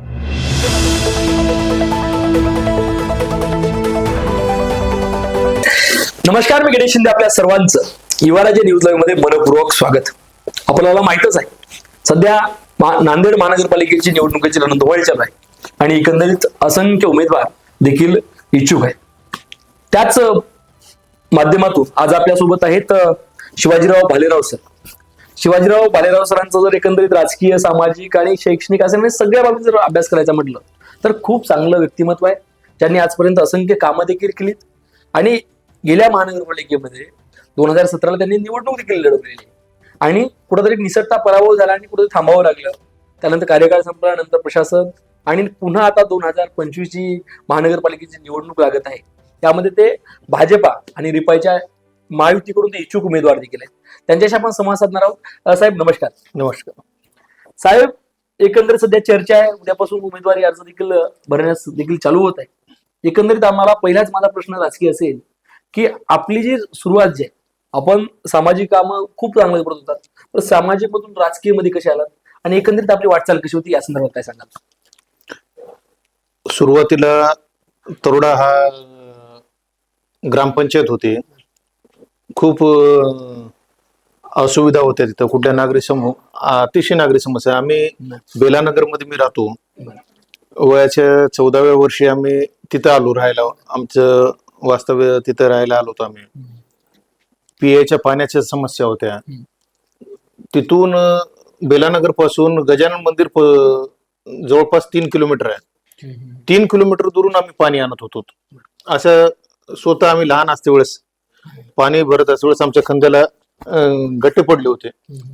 नमस्कार मी गणेश शिंदे आपल्या सर्वांचं. युवाराजे न्यूज लाईव्हमध्ये मनपूर्वक स्वागत. आपल्याला माहितच आहे सध्या मा- नांदेड महानगरपालिकेची निवडणुकीची रणधुमाळी चालू आहे आणि एकंदरीत असंख्य उमेदवार देखील इच्छुक आहेत. त्याच माध्यमातून आज आपल्यासोबत आहेत शिवाजीराव भालेराव सर. शिवाजीराव भालेराव सरांचा जर एकंदरीत राजकीय सामाजिक आणि शैक्षणिक असे म्हणजे सगळ्या बाबतीत जर अभ्यास करायचा म्हटलं तर खूप चांगलं व्यक्तिमत्व आहे. ज्यांनी आजपर्यंत असंख्य कामं देखील केलीत. आणि गेल्या महानगरपालिकेमध्ये दोन हजार सतराला त्यांनी निवडणूक देखील लढवलेली आणि कुठेतरी निसटता पराभव झाला आणि कुठेतरी थांबावं लागलं. त्यानंतर कार्यकाळ संपल्यानंतर प्रशासन आणि पुन्हा आता दोन हजार पंचवीसची महानगरपालिकेची निवडणूक लागत आहे. त्यामध्ये ते भाजपा आणि रिपाईच्या महायुतीकडून ते इच्छुक उमेदवार देखील आहेत. त्यांच्याशी आपण संवाद साधणार आहोत. साहेब नमस्कार. नमस्कार. साहेब एकंदरीत सध्या चर्चा आहे. उद्यापासून उमेदवारी अर्ज देखील भरण्यास देखील चालू होत आहे. एकंदरीत आम्हाला पहिलाच माझा प्रश्न राजकीय असेल की आपली जी सुरुवात जी आहे आपण सामाजिक कामं खूप चांगलं करत होतात. तर सामाजिक मधून राजकीयमध्ये कशी आलात? आणि एकंदरीत आपली वाटचाल कशी होती या संदर्भात काय सांगाल? सुरुवातीला तरोडा हा ग्रामपंचायत होती. खूप असुविधा होत्या तिथं. कुठल्या नागरी समूह अतिशय नागरी समस्या. आम्ही बेलानगरमध्ये मी राहतो. वयाच्या चौदाव्या वर्षी आम्ही तिथं आलो राहायला. आमचं वास्तव्य तिथं राहायला आलो होतो आम्ही. पियाच्या पाण्याच्या समस्या होत्या. तिथून बेलानगरपासून गजानन मंदिर जवळपास तीन किलोमीटर आहे. तीन किलोमीटर दुरून आम्ही पाणी आणत होतो. असं स्वतः आम्ही लहान असते वेळेस पाणी भरत असते वेळेस आमच्या खंद्याला गट्टे पडले होते.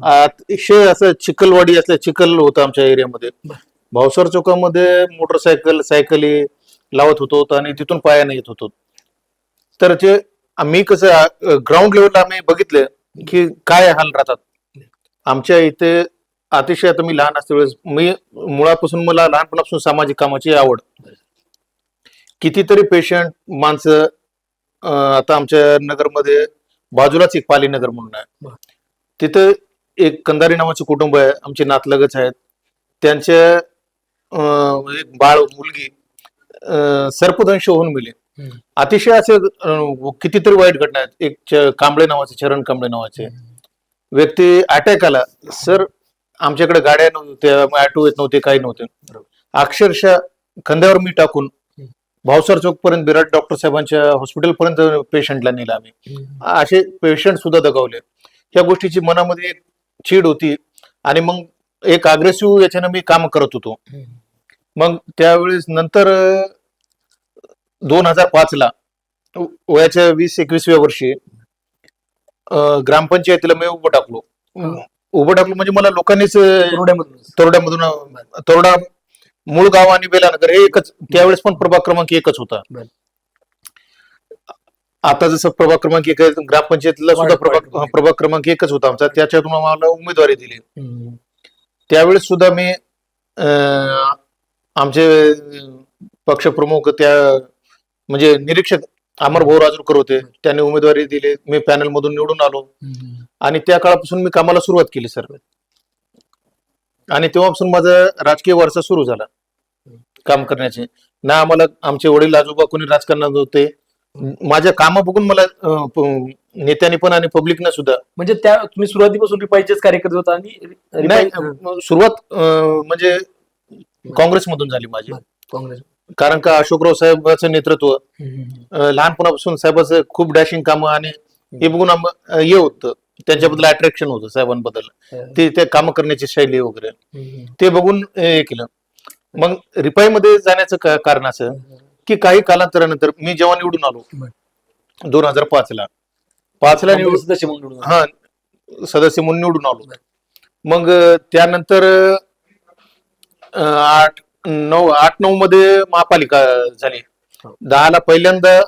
अतिशय असं चिखलवाडी असल्या चिखल होतं आमच्या एरियामध्ये. भावसर चौकामध्ये मोटरसायकल सायकली लावत होतो आणि तिथून पायाने येत होतो. तर ते आम्ही कसं ग्राउंड लेवलला आम्ही बघितलं की काय हाल राहतात. आमच्या इथे अतिशय आता मी लहान असते वेळेस मी मुळापासून मला लहानपणापासून सामाजिक कामाची आवड. कितीतरी पेशंट माणसं आता आमच्या नगरमध्ये बाजूलाच एक पालीनगर म्हणून आहे. तिथं एक कंदारी नावाचे कुटुंब आहे. आमचे नातलगच आहेत. त्यांच्या एक बाळ मुलगी सर्पदंश होऊन मिली अतिशय असे कितीतरी वाईट घटना आहेत. एक कांबळे नावाचे चरण कांबळे नावाचे. व्यक्ती अटॅक आला. सर आमच्याकडे गाड्या नव्हत्या ऑटो येत नव्हते काही नव्हते. अक्षरशः खांद्यावर मी टाकून भावसर चौक पर्यंत बिराट डॉक्टर साहेबांच्या हॉस्पिटल पर्यंत पेशंटला नेलं आम्ही. असे पेशंट सुद्धा दगावले. या गोष्टीची मनामध्ये एक चीड होती आणि मग एक अग्रेसिव्ह याच्यानं मी काम करत होतो. मग त्यावेळेस नंतर दोन हजार पाच ला वयाच्या वीस एकवीसव्या वर्षी ग्रामपंचायतीला मी उभं टाकलो. उभं टाकलो म्हणजे मला लोकांनीच. तरोड्यामधून तरोडा मूळ गाव आणि बेलानगर हे एकच त्यावेळेस पण प्रभाग क्रमांक एकच होता. बरं. आता जसं प्रभाग क्रमांक एक आहे, ग्रामपंचायतीला सुद्धा वाढ- प्रभाग वाढ- प्रभाग क्रमांक एकच होता आमचा. त्याच्यातून आम्हाला उमेदवारी दिली. हम्म. त्यावेळेस सुद्धा मी अं, आमचे पक्षप्रमुख त्या म्हणजे निरीक्षक अमर भाऊ राजूरकर होते. त्यांनी उमेदवारी दिली. मी पॅनल मधून निवडून आलो. हम्म. आणि त्या काळापासून मी कामाला सुरुवात केली सर आणि तेव्हापासून माझा राजकीय वारसा सुरू झाला. काम करण्याचे. ना आम्हाला आमचे वडील आजोबा कोणी राजकारणात होते माझ्या कामं बघून मला नेत्यांनी पण आणि पब्लिकनं सुद्धा. म्हणजे त्या तुम्ही सुरुवातीपासून रिपाईचेच कार्यकर्ते होता आणि नाही सुरुवात म्हणजे काँग्रेसमधून झाली माझी. काँग्रेस कारण का अशोकराव साहेबांचं नेतृत्व लहानपणापासून साहेबाचं खूप डॅशिंग कामं आणि हे बघून आम- अं, हे होतं. त्यांच्याबद्दल अट्रॅक्शन होतं साहेबांबद्दल. हं. ते त्या काम करण्याची शैली वगैरे. ते बघून हे केलं. मग रिपाईमध्ये जाण्याचं कारण असं की काही कालांतरानंतर मी जेव्हा निवडून आलो दोन हजार पाच ला पाच ला निवडून. हा सदस्य म्हणून निवडून आलो. मग त्यानंतर आठ नऊ आठ नऊ मध्ये महापालिका झाली. दहाला पहिल्यांदा.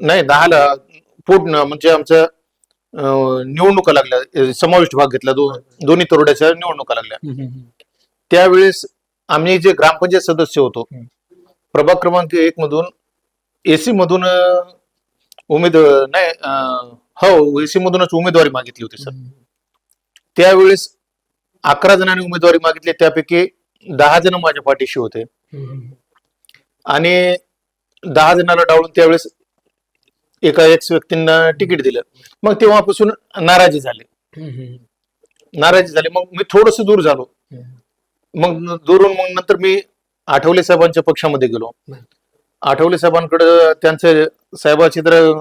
नाही दहाला पोट म्हणजे आमचं अं, निवडणुका लागल्या. समाविष्ट भाग घेतला दो दोन्ही तरोड्याच्या निवडणुका लागल्या. त्यावेळेस आम्ही जे ग्रामपंचायत सदस्य होतो. प्रभाग क्रमांक एक मधून एसी मधून उमेद नाही हो एसी मधूनच उमेदवारी मागितली होती सर. त्यावेळेस अकरा जणांनी उमेदवारी मागितली. त्यापैकी दहा जण माझ्या पाठीशी होते. आणि दहा जणांना डावलून त्यावेळेस एका एक्स व्यक्तींना तिकीट दिलं. मग तेव्हापासून नाराजी झाली. नाराजी झाली. मग मी थोडस दूर झालो. मग दूरून मग नंतर मी आठवले साहेबांच्या पक्षामध्ये गेलो. आठवले साहेबांकडे त्यांचे साहेबाचे तर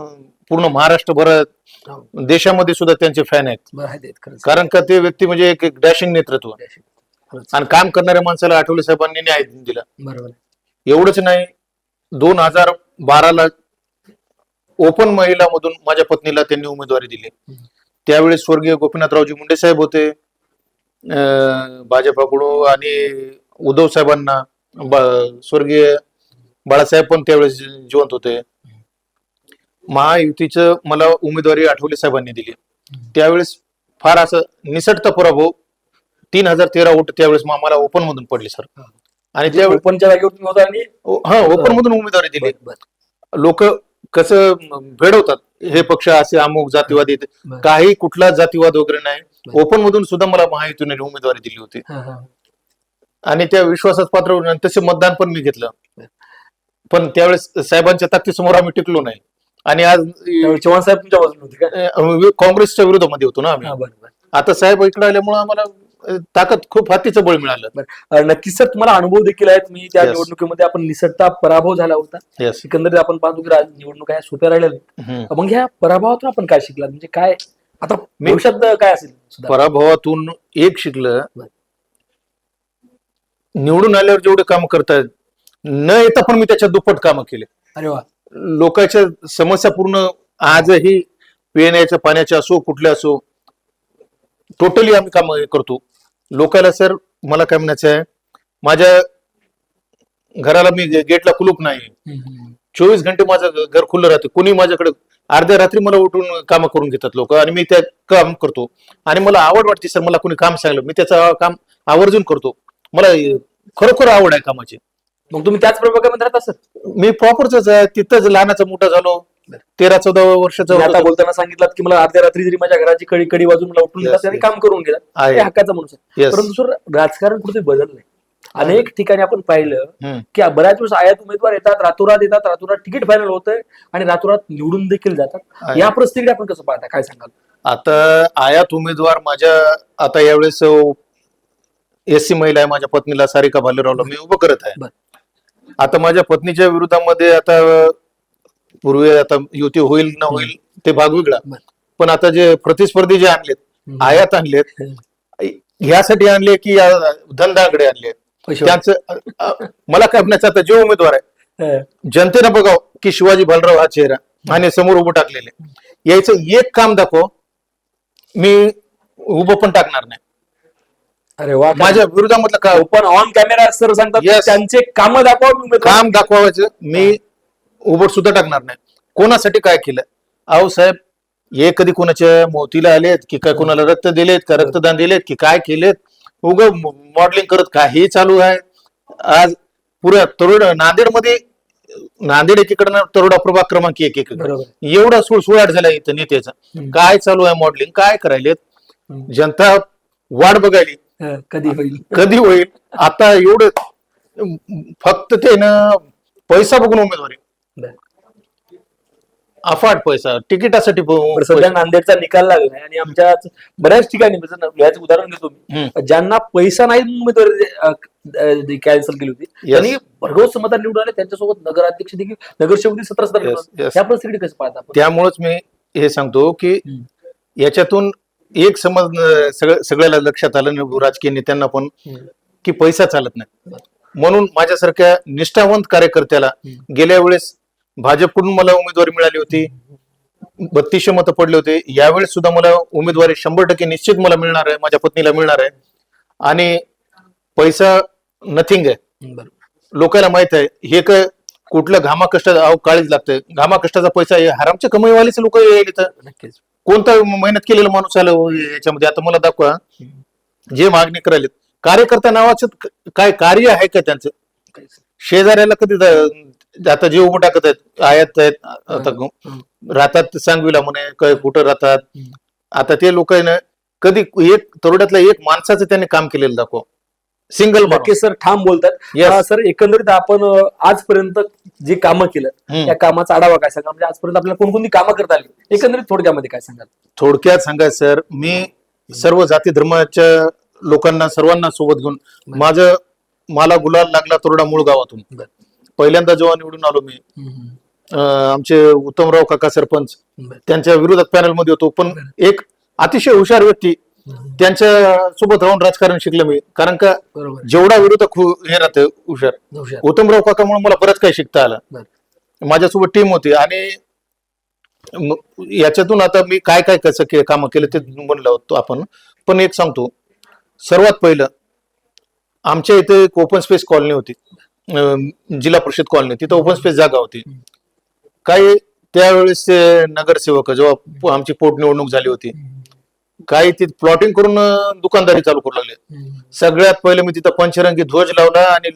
पूर्ण महाराष्ट्रभरात देशामध्ये सुद्धा त्यांचे फॅन आहेत. कारण का ते व्यक्ती म्हणजे एक डॅशिंग नेतृत्व. आणि काम करणाऱ्या माणसाला आठवले साहेबांनी न्याय दिला. बरोबर. एवढंच नाही. दोन हजार बाराला ओपन महिला मधून माझ्या पत्नीला त्यांनी उमेदवारी दिली. त्यावेळेस स्वर्गीय गोपीनाथरावजी मुंडे साहेब होते अं, भाजपाकडून आणि उद्धव साहेबांना ब- स्वर्गीय बाळासाहेब पण त्यावेळेस जिवंत होते. महायुतीचं मला उमेदवारी आठवले साहेबांनी दिली. त्यावेळेस फार असं निसटता पराभव. तीन हजार तेरा वोट त्यावेळेस मला ओपन मधून पडले सर आणि त्यावेळेस ओपनच्या जागेवर हा ओपन मधून उमेदवारी दिली. लोक कसं भेडवतात हे पक्ष असे अमुक जातीवादी आहेत. बरं. काही कुठला जातीवाद वगैरे नाही बरं. ओपन मधून सुद्धा मला महायुतीने उमेदवारी दिली होती हा, हा. आणि त्या विश्वासात पात्र होऊन आणि तसे मतदान पण मी घेतलं पण त्यावेळेस साहेबांच्या ताकदीसमोर आम्ही टिकलो नाही आणि आज त्यावेळी चव्हाण साहेब तुमच्या बाजूने होते का अं, काँग्रेसच्या विरोधामध्ये होतो ना आम्ही हा, बरं, बरं. आता साहेब इकडे आल्यामुळे आम्हाला ताकद खूप हातीचं बळ मिळालं बरं. अं, नक्कीच सर तुम्हाला अनुभव देखील आहेत मी त्या Yes. निवडणुकीमध्ये आपण निसटता पराभव झाला होता येस एकंदरीत आपण पाहतो की राज- निवडणुका ह्या सोप्या राहिल्या नाहीत. मग ह्या पराभवातून आपण काय शिकला म्हणजे काय आता भविष्यात काय असेल? पराभवातून एक शिकलं बरं. निवडून आल्यावर जेवढे काम करतायत न येता पण मी त्याच्यात दुप्पट कामं केले अरे वा लोकांच्या समस्या पूर्ण आजही पिण्याच्या पाण्याच्या असो कुठल्या असो टोटली आम्ही काम करतो लोकांना सर मला काय म्हणायचं आहे माझ्या घराला मी गेटला कुलूप नाही. चोवीस घंटे माझं घर खुलं राहते. कुणी माझ्याकडे अर्ध्या रात्री मला उठून काम करून घेतात लोक आणि मी त्या काम करतो. आणि मला आवड वाटते सर मला कुणी काम सांगलं मी त्याचं काम आवर्जून करतो. मला खरोखर आवड आहे कामाची. मग तुम्ही त्याच प्रभागामध्ये राहता सर? मी प्रॉपरच आहे. तिथंच लहानाचा मोठा झालो. तेरा चौदा वर्षाचा आता. बोलताना सांगितलं की मला अर्ध्या रात्री जरी माझ्या घराची कडी कडी वाजून मला उठून आणि yes. काम करून. हे हक्काचा माणूस आहे. परंतु सर राजकारण कुठे बदललंय अनेक ठिकाणी आपण पाहिलं. की बऱ्याच वेळेस आयात उमेदवार येतात रातोरात येतात रातोरात तिकीट फायनल होतंय आणि रातोरात निवडून देखील जातात. या परिस्थितीकडे आपण कसं पाहता काय सांगाल आता आयात उमेदवार माझ्या आता यावेळेस एस सी महिला आहे माझ्या पत्नीला सारिका भालेरावला मी उभं करत आहे. आता माझ्या पत्नीच्या विरोधामध्ये आता पूर्वी आता युती होईल ना होईल ते भाग वेगळा. पण आता जे प्रतिस्पर्धी जे आणलेत. आयात आणलेत ह्यासाठी आणले की या धंदाकडे आणले. त्यांचं मला काय म्हणायचं आता जो उमेदवार आहे. जनतेनं बघाव की शिवाजी भालराव हा चेहरा आणि समोर उभं टाकलेले. यायचं एक काम दाखव मी उभं पण टाकणार नाही. अरे वा माझ्या विरोधामधलं का? ओपन ऑन कॅमेरा सर सांगतात. त्यांचे काम दाखवा काम दाखवायचं. मी उभं सुद्धा टाकणार नाही कोणासाठी काय केलं? अहो साहेब हे कधी कोणाच्या मोतीला आलेत की काय कोणाला रक्त दिलेत का रक्तदान दिलेत की काय केलेत? उग मॉडेलिंग करत काही चालू आहे. आज पुऱ्या तरुण नांदेडमध्ये नांदेड एकीकडनं तरुडा प्रभाग क्रमांक एक एक. एवढा सुळसुळाट झाला इथं नेत्याचा. काय चालू आहे मॉडेलिंग काय करायलेत. जनता वाट बघायली. कधी होईल? कधी होईल? आता एवढं फक्त ते ना पैसा बघून उमेदवारी. अफाट पैसा तिकिटासाठी सध्या नांदेडचा निकाल लागलाय आणि आमच्या बऱ्याच ठिकाणी म्हणजे याचं उदाहरण देतो मी. ज्यांना पैसा नाही उमेदवारी कॅन्सल केली होती त्यांनी भरघोस मतदार निवडून आले त्यांच्यासोबत नगराध्यक्ष देखील नगरसेवक देखील सतरा सतरा Yes, निवडून. yes. या परिस्थितीकडे कसं पाहता आपण? त्यामुळेच मी हे सांगतो की. याच्यातून एक समज सगळं सगळ्याला लक्षात आलं राजकीय नेत्यांना पण. की पैसा चालत नाही म्हणून माझ्यासारख्या निष्ठावंत कार्यकर्त्याला. गेल्या वेळेस भाजपकडून मला उमेदवारी मिळाली होती. बत्तीसशे मतं पडले होते. यावेळेस सुद्धा मला उमेदवारी शंभर टक्के निश्चित मला मिळणार आहे माझ्या पत्नीला मिळणार आहे. आणि पैसा नथिंग आहे. लोकांना माहीत आहे हे काय कुठलं घामा कष्टाचा काळीच लागतंय. घामा कष्टाचा पैसा हरामच्या कमाईवालेच लोक नक्कीच. कोणता मेहनत केलेला माणूस आला हो याच्यामध्ये? आता मला दाखवा. जे मागणी करायलेत. कार्यकर्ता नावाचं काय कार्य आहे का त्यांचं. शेजाऱ्याला कधी आता जे उभं टाकत आहेत आयात आहेत आता. राहतात सांगवीला म्हणे काय कुठं राहतात. आता ते लोक कधी एक तरुड्यातल्या एक माणसाचं त्यांनी काम केलेलं दाखव. सिंगल नक्की सर ठाम बोलतात. सर एकंदरीत आपण आजपर्यंत जी कामं केलं. त्या कामाचा आढावा काय सांगा म्हणजे आजपर्यंत आपल्याला कोणकोणती कामं करता आली? एकंदरीत थोडक्यामध्ये काय सांगाल? थोडक्यात सांगायचं सर मी सर्व जाती धर्माच्या लोकांना सर्वांना सोबत घेऊन माझं मला गुलाल लागला तरोडा मूळ गावातून. पहिल्यांदा जेव्हा निवडून आलो मी. अं, आमचे उत्तमराव काका सरपंच बरं. त्यांच्या विरोधात पॅनलमध्ये होतो. पण एक अतिशय हुशार व्यक्ती त्यांच्यासोबत राहून राजकारण शिकलं मी. कारण का बरोबर. जेवढा विरोधक हु- हे राहतं हुशार. हुशार. उत्तमराव काकामुळे मला बरंच काही शिकता आलं. बरं. माझ्यासोबत टीम होती आणि म- याच्यातून आता मी काय काय कसं के कामं केलं ते म्हणलं होतो आपण. पण एक सांगतो. सर्वात पहिलं आमच्या इथे एक ओपन स्पेस कॉलनी होती. जिल्हा परिषद कॉलनी तिथं ओपन स्पेस जागा होती. काही त्यावेळेस नगरसेवक जेव्हा आमची पोटनिवडणूक झाली होती काही ती प्लॉटिंग करून दुकानदारी चालू करू लागले. सगळ्यात पहिले मी तिथं पंचरंगी ध्वज लावला आणि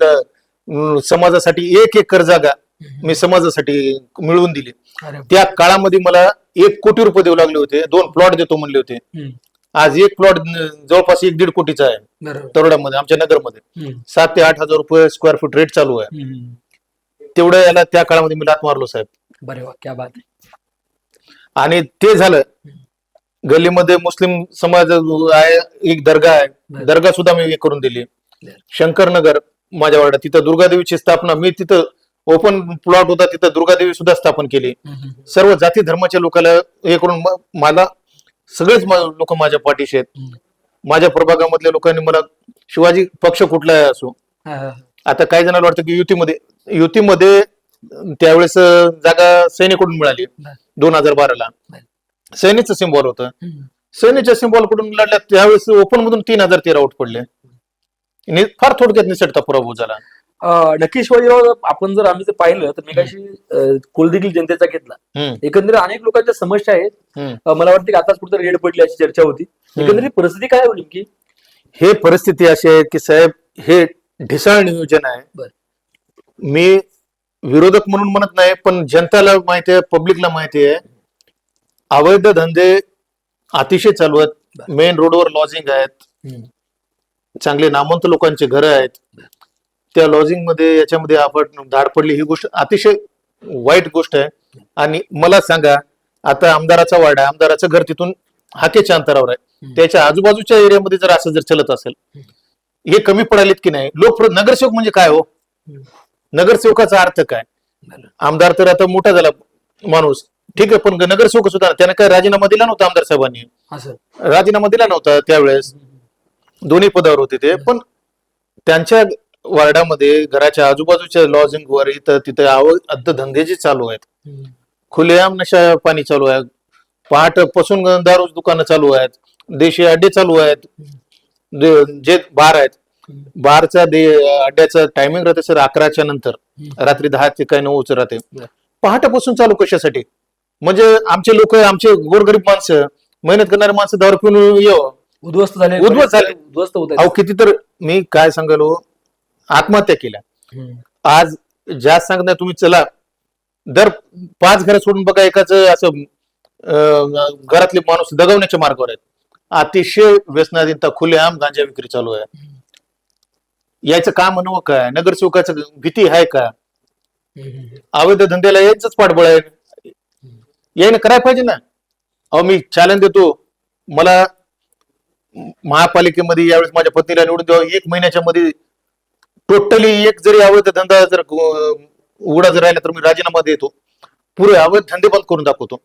समाजासाठी एक एकर जागा मी समाजासाठी मिळवून दिली. त्या काळामध्ये मला एक कोटी रुपये देऊ लागले होते दोन प्लॉट देतो म्हणले होते. आज एक प्लॉट जवळपास एक दीड कोटीचा आहे. तरोड्यामध्ये आमच्या नगरमध्ये. सात ते आठ हजार रुपये स्क्वेअर फूट रेट चालू आहे. तेवढं याला त्या काळामध्ये मी लात मारलो साहेब. बरे क्या बात आणि ते झालं. गल्लीमध्ये मुस्लिम समाज आहे एक दर्गा आहे. दर्गा सुद्धा मी हे करून दिली. शंकरनगर माझ्या वाड्यात. तिथं दुर्गादेवीची स्थापना मी तिथं ओपन प्लॉट होता तिथं दुर्गादेवी सुद्धा स्थापन केली. सर्व जाती धर्माच्या लोकांना हे करून मला सगळेच लोक माझ्या पाठीशी आहेत. माझ्या प्रभागामधल्या लोकांनी मला शिवाजी पक्ष कुठलाही असो. आता काही जणांना वाटतं की युतीमध्ये युतीमध्ये त्यावेळेस जागा सैनिकडून मिळाली. दोन हजार बाराला बरं. सैनिकचं सिम्बॉल होतं हम्म. सैनिकच्या सिम्बॉलकडून लढल्या त्यावेळेस ओपन मधून तीन हजार तेरा आउट पडले फार थोडक्यात निसटता पराभव झाला नक्की शिवाजीराव आपण जर आम्ही जर पाहिलं तर मेघाशी अं, कोल देखील जनतेचा घेतला. एकंदरीत अनेक लोकांच्या समस्या आहेत. मला वाटतं की आताच कुठे रेड पडली अशी चर्चा होती. एकंदरीत परिस्थिती काय होईल नेमकी? हे परिस्थिती अशी आहे की साहेब हे ढिसाळ नियोजन आहे. बरं. मी विरोधक म्हणून म्हणत नाही पण जनताला माहिती आहे पब्लिकला माहिती आहे. अवैध धंदे अतिशय चालू आहेत मेन रोडवर लॉजिंग आहेत. चांगले नामवंत लोकांचे घर आहेत. त्या लॉजिंगमध्ये याच्यामध्ये आपण धाड पडली ही गोष्ट अतिशय वाईट गोष्ट आहे. आणि मला सांगा आता आमदाराचा वाडा आमदाराचं घर तिथून हाकेच्या अंतरावर आहे. त्याच्या आजूबाजूच्या एरियामध्ये जर असं जर चलत असेल हे कमी पडालेत की नाही? लोक नगरसेवक म्हणजे काय हो? नगरसेवकाचा अर्थ काय? आमदार तर आता मोठा झाला माणूस. ठीक आहे पण नगरसेवक सुद्धा त्याने काय राजीनामा दिला नव्हता आमदार साहेबांनी. राजीनामा दिला नव्हता त्यावेळेस. दोन्ही पदावर होते ते. पण त्यांच्या वार्डामध्ये घराच्या आजूबाजूच्या लॉजिंग वर इथं तिथं अवैध धंदे जे चालू आहेत. खुलेआम नशा पाणी चालू आहे. पहाटपासून दारू दुकानं चालू आहेत. देशी अड्डे चालू आहेत. जे- बार आहेत. बारचा दे अड्ड्याचं टायमिंग राहते सर अकराच्या नंतर. रात्री दहा ते काही नऊच राहते. पहाटेपासून चालू कशासाठी? म्हणजे आमचे लोक आमचे गोरगरीब माणसं मेहनत करणारे माणसं दारू पिऊन येऊ. उद्ध्वस्त झाले. उद्ध्वस्त झाले. उद्ध्वस्त होत अहो किती तर मी काय सांगालो आत्महत्या केल्या. आज जास्त सांगत तुम्ही चला दर पाच घर सोडून बघा एकाच असं घरातले माणूस दगवण्याच्या मार्गावर आहेत. अतिशय व्यसनाधीनता खुलेआम गांजा विक्री चालू आहे. याचं काम म्हणू काय नगरसेवकाचं भीती आहे का? अवैध धंद्याला यायचंच पाठबळ आहे. यायनं करायला पाहिजे ना. अहो मी चॅलेंज देतो. मला महापालिकेमध्ये यावेळेस माझ्या पत्नीला निवडून द्यावं. एक महिन्याच्या मध्ये टोटली एक जरी अवैध धंदा जर उघडा जर राहिला तर मी राजीनामा देतो. पुरे अवैध धंदे बंद करून दाखवतो.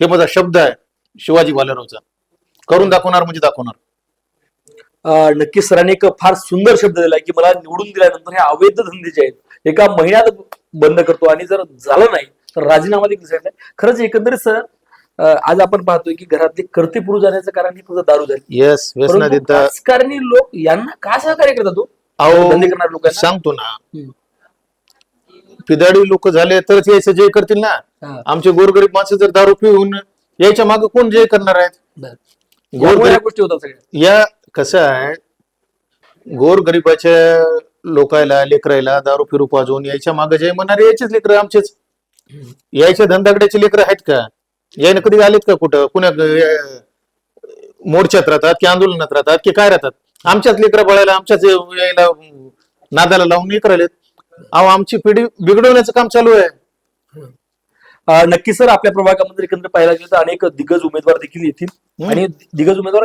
हे माझा शब्द आहे शिवाजी भालेरावचा करून दाखवणार म्हणजे दाखवणार. नक्की सरांनी एक फार सुंदर शब्द दिलाय की मला निवडून दिल्यानंतर हे अवैध धंदे जे आहेत एका महिन्यात बंद करतो आणि जर झालं नाही तर राजीनामा देखील खरंच एकंदरीत सर आज आपण पाहतोय की घरातले कर्ते पुरुष जाण्याचं कारण ही फक्त दारू झाली. राजकारणी लोक यांना का सहकार्य करतात तो अहो धंदे करणाऱ्या लोकांना सांगतो ना. पिदाडी लोक झाले तरच यायचं जय करतील ना. आमचे गोरगरीब माणसं जर दारू पिऊन यायच्या मागे कोण जय करणार आहेत? गोरगरीब या गोष्टी होतात सगळ्या. या कसं आहे? गोरगरिबाच्या लोकायला लेकरायला दारू फिरू पाजवून यायच्या मागे जय म्हणणारे यायचेच लेकर आमचेच. यायच्या धंदाकड्याचे लेकर आहेत का? यायनं कधी आलेत का कुठं? पुण्या मोर्चात राहतात की आंदोलनात राहतात की काय राहतात? आमच्याच लेकरा बळायला आमच्याच यायला नादाला लावून करायला अहो आमची पिढी बिघडवण्याचं काम चालू आहे. नक्की सर आपल्या प्रभागामध्ये एकंदर पाहायला गेलं तर अनेक दिग्गज उमेदवार देखील येतील. आणि दिग्गज उमेदवार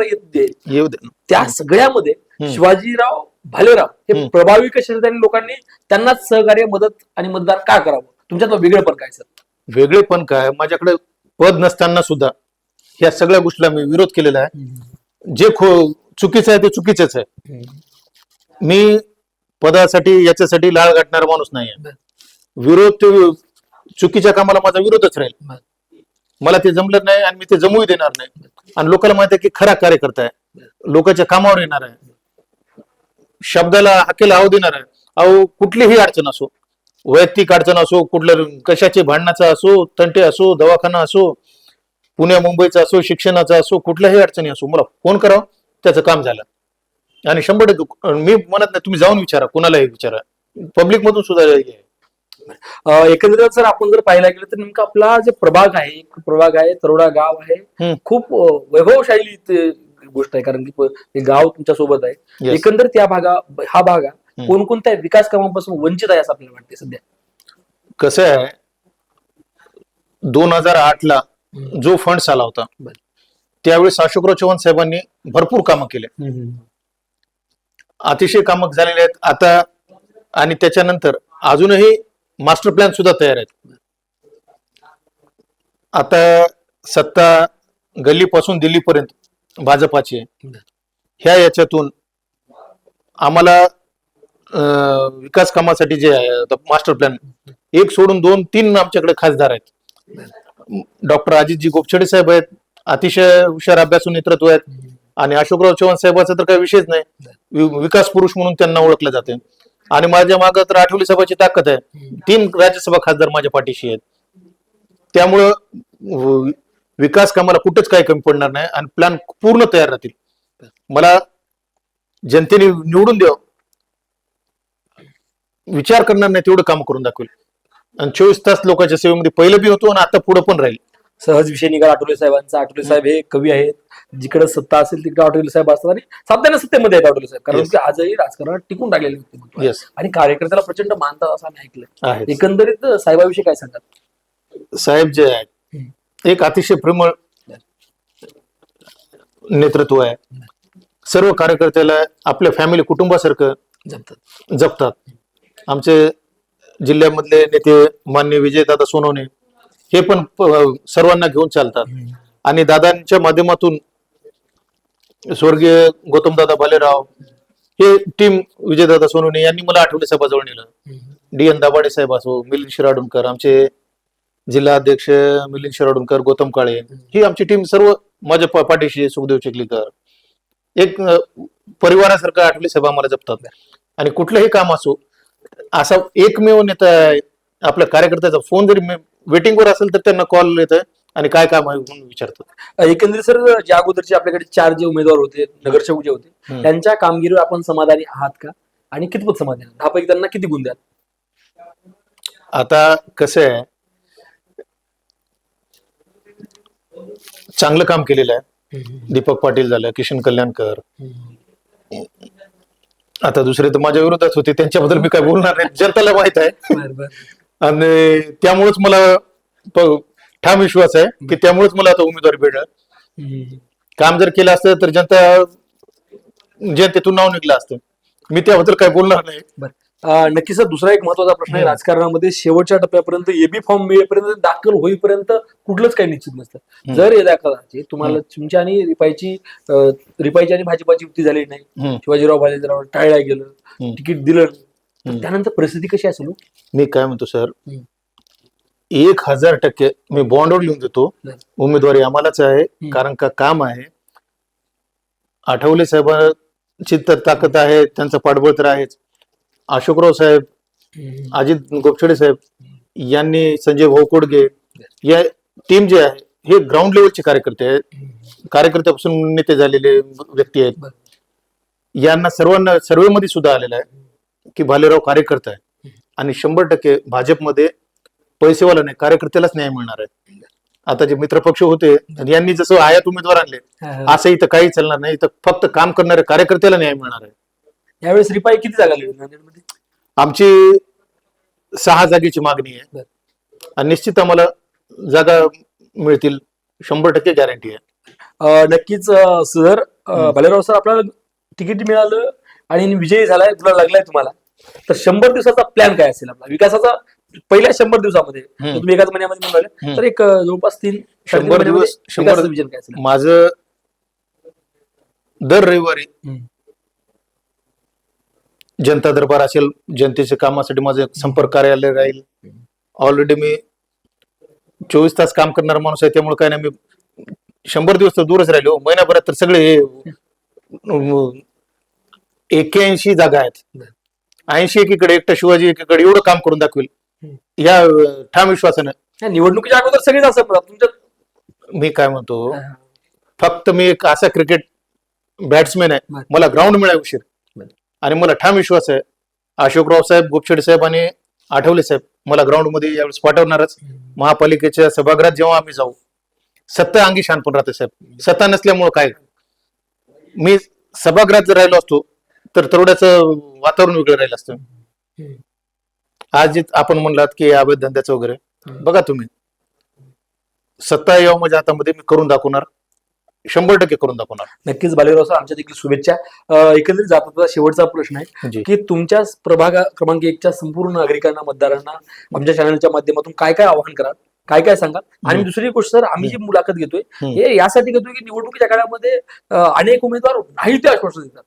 येऊ दे. त्या सगळ्यामध्ये. शिवाजीराव भालेराव हे. प्रभावी कसे त्यांनी लोकांनी त्यांनाच सहकार्य मदत आणि मतदान का करावं? तुमच्यात वेगळं पण काय सर? वेगळे पण काय? माझ्याकडे पद नसताना सुद्धा ह्या सगळ्या गोष्टीला मी विरोध केलेला आहे. जे खो चुकीचं आहे ते चुकीचंच आहे. मी पदासाठी याच्यासाठी लाळ गाठणारा माणूस नाही विरोध ते चुकीच्या कामाला माझा विरोधच राहील. मला ते जमलं नाही आणि मी ते जमूही देणार नाही. आणि लोकांना माहिती आहे की खरा कार्यकर्ता आहे. लोकांच्या कामावर येणार आहे. शब्दाला हाकेला आव देणार आहे. अहो कुठलीही अडचण असो वैयक्तिक अडचण असो कुठलं कशाचे भांडणाचा असो तंटे असो दवाखाना असो पुण्या मुंबईचा असो शिक्षणाचा असो कुठल्याही अडचणी असो मला फोन करावं त्याचं काम झालं आणि शंभर टक्के मी म्हणत नाही तुम्ही जाऊन विचारा कोणालाही विचारा पब्लिक मधून सुद्धा एकंदरीत जर आपण जर पाहायला गेलं तर नेमका आपला जे प्रभाग आहे एक प्रभाग आहे तरोडा गाव आहे. खूप वैभवशाली गोष्ट आहे कारण की गाव तुमच्यासोबत आहे. एकंदर त्या भागा हा भाग. कोणकोणत्या विकास कामापासून वंचित आहे असं आपल्याला वाटते सध्या कसं आहे दोन हजार आठ ला जो फंड आला होता. त्यावेळेस अशोकराव चव्हाण साहेबांनी भरपूर कामं केले. अतिशय कामं झालेले आहेत. आता आणि त्याच्यानंतर अजूनही मास्टर प्लॅन सुद्धा तयार आहेत. आता सत्ता गल्लीपासून दिल्लीपर्यंत भाजपाची. ह्या याच्यातून आम्हाला विकास कामासाठी जे आहे मास्टर प्लॅन एक सोडून दोन तीन आमच्याकडे खासदार आहेत. डॉक्टर अजितजी गोपछडे साहेब आहेत. अतिशय हुशार अभ्यासू नेतृत्व आहेत. आणि अशोकराव चव्हाण साहेबाचा तर काही विषयच नाही. विकास पुरुष म्हणून त्यांना ओळखलं जाते. आणि माझ्या मागे तर आठवली सभाची ताकद आहे. तीन राज्यसभा खासदार माझ्या पाठीशी आहेत. त्यामुळं विकास कामाला कुठेच काही कमी पडणार नाही आणि प्लॅन पूर्ण तयार राहतील. मला जनतेने निवडून द्यावं. विचार करणार नाही तेवढं काम करून दाखवेल. आणि चोवीस तास लोकांच्या सेवेमध्ये पहिलं बी होतो आणि आता पुढं पण राहील. सहज विषय निघाला आठवले साहेबांचा. आठवले साहेब हे कवी आहेत. जिकडे सत्ता असेल तिकडे आठवले साहेब असतात आणि सातत्याने सत्तेमध्ये आहेत आठवले साहेब. कारण. की आजही राजकारणात टिकून व्यक्तिमत्व. येस आणि कार्यकर्त्याला प्रचंड मानतात असं आम्ही ऐकलं एकंदरीत साहेबाविषयी काय सांगतात साहेब जे आहेत एक अतिशय प्रेमळ नेतृत्व आहे. सर्व कार्यकर्त्याला आपल्या फॅमिली कुटुंबासारखं जमतात जपतात. आमचे जिल्ह्यामधले नेते मान्य विजयदादा सोनवणे हे पण सर्वांना घेऊन चालतात. आणि दादांच्या माध्यमातून स्वर्गीय गौतमदादा भालेराव हे टीम विजयदादा सोनवणे यांनी मला आठवले सभाजवळ नेलं. डी एन दाभाडे साहेब असो मिलिंद शिराडूनकर आमचे जिल्हा अध्यक्ष मिलिंद शिराडूनकर गौतम काळे ही आमची टीम सर्व माझ्या पाठीशी सुखदेव चिखलीकर. एक परिवारासारखं आठवले सभा मला जपतात. आणि कुठलंही काम असो असा एकमेव नेता आपल्या कार्यकर्त्याचा फोन जरी वेटिंगवर असेल तर त्यांना कॉल येत आणि काय काम आहे म्हणून विचारतात. एकंदरीत सर ज्या अगोदरचे आपल्याकडे चार जे उमेदवार होते नगरसेवक जे होते हम्म. त्यांच्या कामगिरीवर आपण समाधानी आहात का? आणि कितपत समाधानी आहात? दहापैकी त्यांना किती गुण द्याल? आता कसं आहे चांगलं काम केलेलं आहे. दीपक पाटील झालं किशन कल्याणकर. आता दुसरे तर माझ्या विरोधात होते त्यांच्याबद्दल मी काय बोलणार नाही जनताला माहीत आहे. आणि त्यामुळेच मला ठाम विश्वास आहे की त्यामुळेच मला आता उमेदवारी भेटल काम जर केलं असतं तर जनता जनतेतून नाव निघलं असतं मी त्याबद्दल काय बोलणार नाही बरं. अं, नक्की सर दुसरा एक महत्त्वाचा प्रश्न आहे राजकारणामध्ये शेवटच्या टप्प्यापर्यंत एबी फॉर्म मिळेपर्यंत दाखल होईपर्यंत कुठलंच काही निश्चित नसतं जर हे दाखल झाले तुम्हाला तुमची आणि रिपाईची रिपाईची आणि भाजपाची युती झाली नाही. शिवाजीराव भालेराव टाळल्या गेलं. तिकीट दिलं. तर त्यानंतर परिस्थिती कशी असेल हो? मी काय म्हणतो सर? हम्म. एक हजार टक्के मी बॉन्डवर लिहून देतो. बरं. उमेदवारी आम्हालाच आहे कारण का काम आहे. आठवले साहेबांची तर ताकद आहे त्यांचं पाठबळ तर आहेच. अशोकराव साहेब अजित गोपछडे साहेब यांनी संजय भाऊ कोडगे या टीम जे आहे हे ग्राउंड लेवलचे कार्यकर्ते आहेत. कार्यकर्त्यापासून नेते झालेले व्यक्ती आहेत. बरं. यांना सर्वांना सर्वेमध्ये सुद्धा आलेला आहे. की भालेराव कार्यकर्ता आहे. आणि शंभर टक्के भाजपमध्ये पैसेवाला नाही कार्यकर्त्यालाच न्याय मिळणार आहे. आता जे मित्रपक्ष होते यांनी जसं आयात उमेदवार आणले असं इथं काही चालणार नाही. इथं फक्त काम करणाऱ्या कार्यकर्त्याला न्याय मिळणार आहे. यावेळेस रिपाई किती जागा नांदेडमध्ये? आमची सहा जागेची मागणी आहे. आणि निश्चित आम्हाला जागा मिळतील शंभर टक्के गॅरंटी आहे. नक्कीच सर भालेराव सर आपल्याला तिकीट मिळालं आणि विजयी झालाय तुला लागलाय तुम्हाला तर शंभर दिवसाचा प्लॅन काय असेल आपला विकासाचा पहिल्या शंभर दिवसामध्ये. तुम्ही एकाच महिन्यामध्ये म्हणाले हम्म. तर एक जवळपास तीन शंभर दिवस- शंभर- विजन काय असेल माझं दर रविवारी. जनता दरबार असेल जनतेच्या कामासाठी माझं संपर्क कार्यालय राहील ऑलरेडी मी चोवीस तास काम करणारा माणूस आहे त्यामुळे काय नाही मी शंभर दिवस तर दूरच राहिले महिन्याभरात तर सगळे हे एक्क्याऐंशी जागा आहेत. ऐंशी एकीकडे एकटा शिवाजी एकीकडे एवढं काम करून दाखवेल. या ठाम विश्वासानं. या निवडणुकीच्या अगोदर सगळेच असं तुमच्या मी काय म्हणतो? फक्त मी एक असा क्रिकेट बॅट्समॅन आहे. मला ग्राउंड मिळाय उशीर. आणि मला ठाम विश्वास आहे. अशोकराव साहेब गोपछेडे साहेब आणि आठवले साहेब मला ग्राउंडमध्ये यावेळेस पाठवणारच. महापालिकेच्या सभागृहात जेव्हा आम्ही जाऊ सत्ता अंगी शानपण राहते साहेब. सत्ता नसल्यामुळं काय? मी सभागृहात जर राहिलो असतो तर तेवढ्याचं वातावरण वेगळं राहिलं असतं. आज जे आपण म्हणलात की अवैध धंद्याचं वगैरे बघा तुम्ही. सत्ता यावं माझ्या हातामध्ये मी करून दाखवणार. शंभर टक्के करून दाखवणार. नक्कीच बालेराव सर आमच्या देखील शुभेच्छा. एकंदरीत जाता शेवटचा प्रश्न आहे की तुमच्या प्रभाग क्रमांक एकच्या संपूर्ण नागरिकांना मतदारांना आमच्या चॅनलच्या माध्यमातून काय काय आवाहन कराल? काय काय सांगाल? आणि. दुसरी गोष्ट सर आम्ही जी मुलाखत घेतोय. हे यासाठी घेतोय की निवडणुकीच्या काळामध्ये अनेक उमेदवार नाही ते आश्वासन देतात.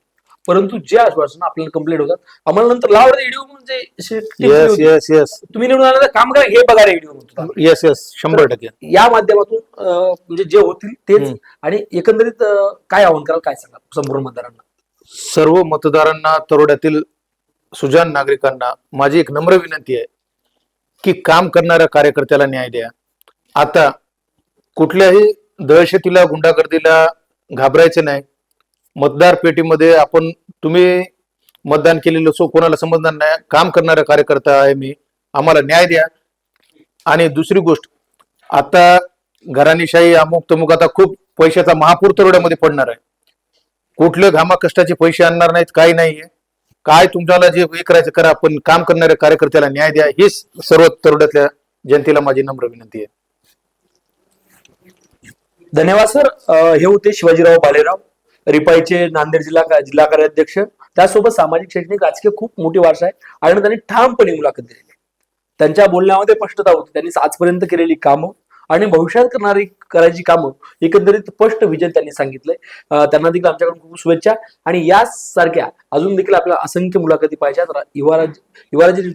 परंतु जे आश्वासन आपल्याला कंप्लीट होतात आम्हाला नंतर लावड म्हणजे टिप्पणी येस होती. येस येस तुम्ही निवडून आला काम करा हे बघा रेडिओ म्हणतो येस येस शंभर टक्के. या माध्यमातून अं, म्हणजे जे होतील तेच हम्म. आणि एकंदरीत अं, काय आव्हान कराल काय सांगाल संपूर्ण मतदारांना? सर्व मतदारांना तरोड्यातील सुजान नागरिकांना माझी एक नम्र विनंती आहे की काम करणाऱ्या कार्यकर्त्याला न्याय द्या. आता कुठल्याही दहशतीला गुंडागर्दीला घाबरायचं नाही. मतदार पेटीमध्ये आपण तुम्ही मतदान केलेलं सो कोणाला समजणार नाही काम करणारा कार्यकर्ता आहे मी आम्हाला न्याय द्या. आणि दुसरी गोष्ट आता घराणीशाही अमुक तमुक आता खूप पैशाचा महापूर तरोड्यामध्ये पडणार आहे. कुठले घामा कष्टाचे पैसे आणणार नाहीत काही नाहीये. काय तुमच्याला जे हे करायचं करा पण काम करणाऱ्या कार्यकर्त्याला न्याय द्या हीच सर्व तरुड्यातल्या जनतेला माझी नम्र विनंती आहे. धन्यवाद सर. हे होते शिवाजीराव भालेराव रिपाईचे नांदेड जिल्हा जिल्हा कार्याध्यक्ष. त्यासोबत सामाजिक शैक्षणिक राजकीय खूप मोठी वारसा आहे. आणि त्यांनी ठामपणे मुलाखत दिलेली त्यांच्या बोलण्यामध्ये स्पष्टता होती. त्यांनी आजपर्यंत केलेली कामं आणि भविष्यात करणारी करायची कामं एकंदरीत स्पष्ट विजन त्यांनी सांगितलंय. त्यांना देखील आमच्याकडून खूप शुभेच्छा. आणि यासारख्या अजून देखील आपल्याला असंख्य मुलाखती पाहिजेत युवाराज युवाराजी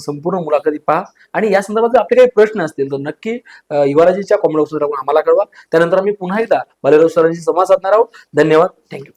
संपूर्ण मुलाखती पहा. आणि या संदर्भात आपले काही प्रश्न असतील तर नक्की युवराजीच्या युवाराजीच्या कॉमेंट बॉक्समध्ये आम्हाला कळवा. त्यानंतर आम्ही पुन्हा एकदा बालेराव सरांशी संवाद साधणार आहोत. धन्यवाद. थँक्यू